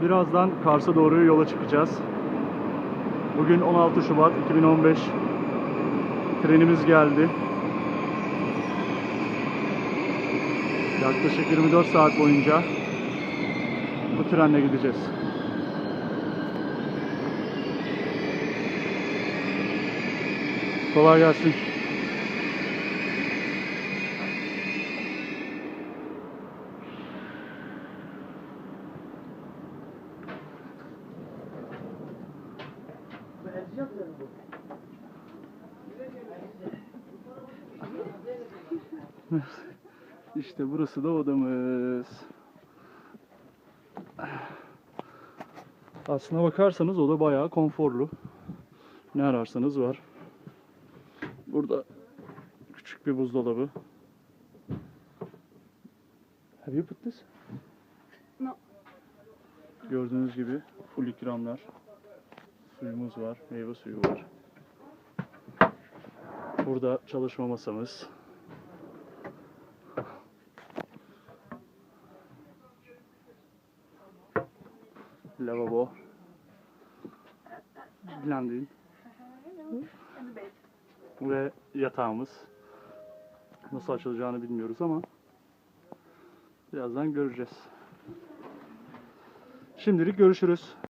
Birazdan Kars'a doğru yola çıkacağız. Bugün 16 Şubat 2015. Trenimiz geldi. Yaklaşık 24 saat boyunca bu trenle gideceğiz. Kolay gelsin. İşte burası da odamız. Aslına bakarsanız oda bayağı konforlu. Ne ararsanız var. Burada küçük bir buzdolabı. Have you put this? No. Gördüğünüz gibi full ikramlar. Suyumuz var, meyve suyu var. Burada çalışma masamız. Lavabo. Bed. Ve yatağımız. Nasıl açılacağını bilmiyoruz ama birazdan göreceğiz. Şimdilik görüşürüz.